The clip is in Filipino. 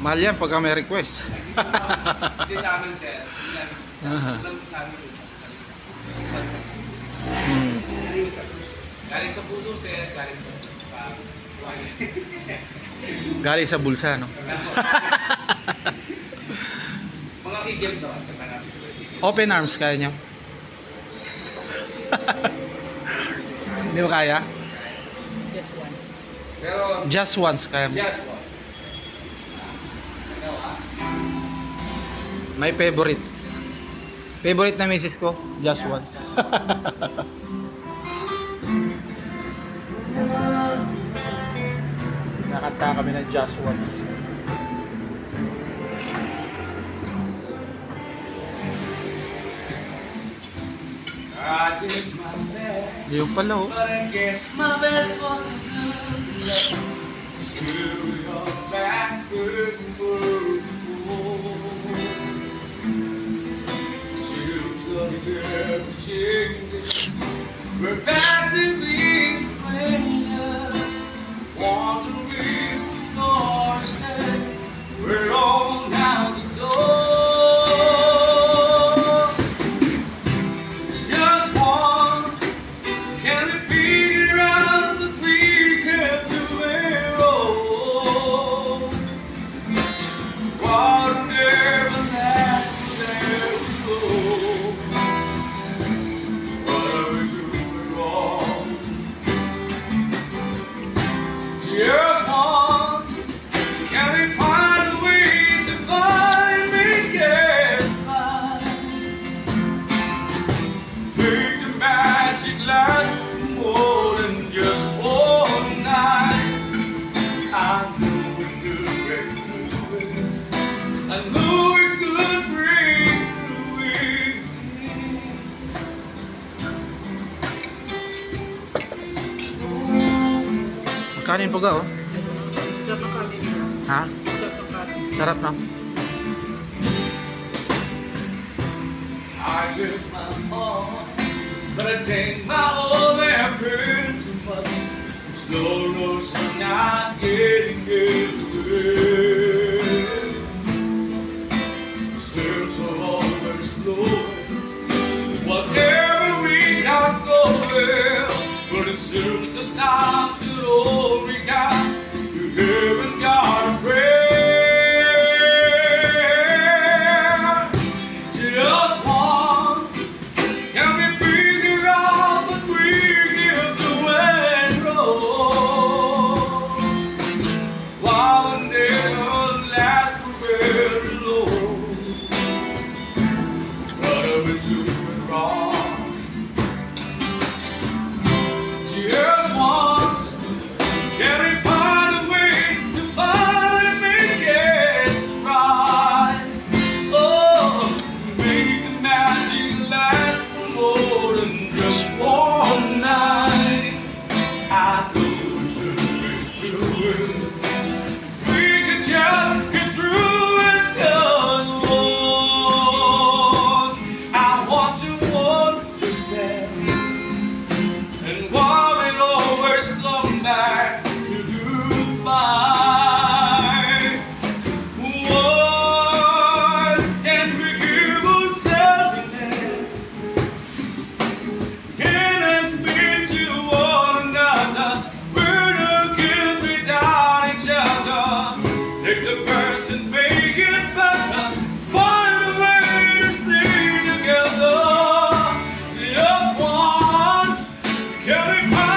Mahal yan pagka may request. Hindi sa amin, sir. Aha. Alam mo sa amin. Galing sa puso. Hmm. Galing sa puso, sir. Galing sa sa Galing sa bulsa, no? Mga eagles naman. Kanta natin sila. Open arms, kaya nyo? Hindi mo kaya? Pero, Just once, kaya mo. just one. My favorite. Favorite na misis ko, just once. Nakanta kami ng just once. I did my best. Yung pala oh. We're bound to be explained. I knew we could break through it. Kanin po ga oh. Ha? Sarap na. I give my all, but I take my all and burn too much. Slow roads are not getting anywhere. But it serves the time to all. Every time.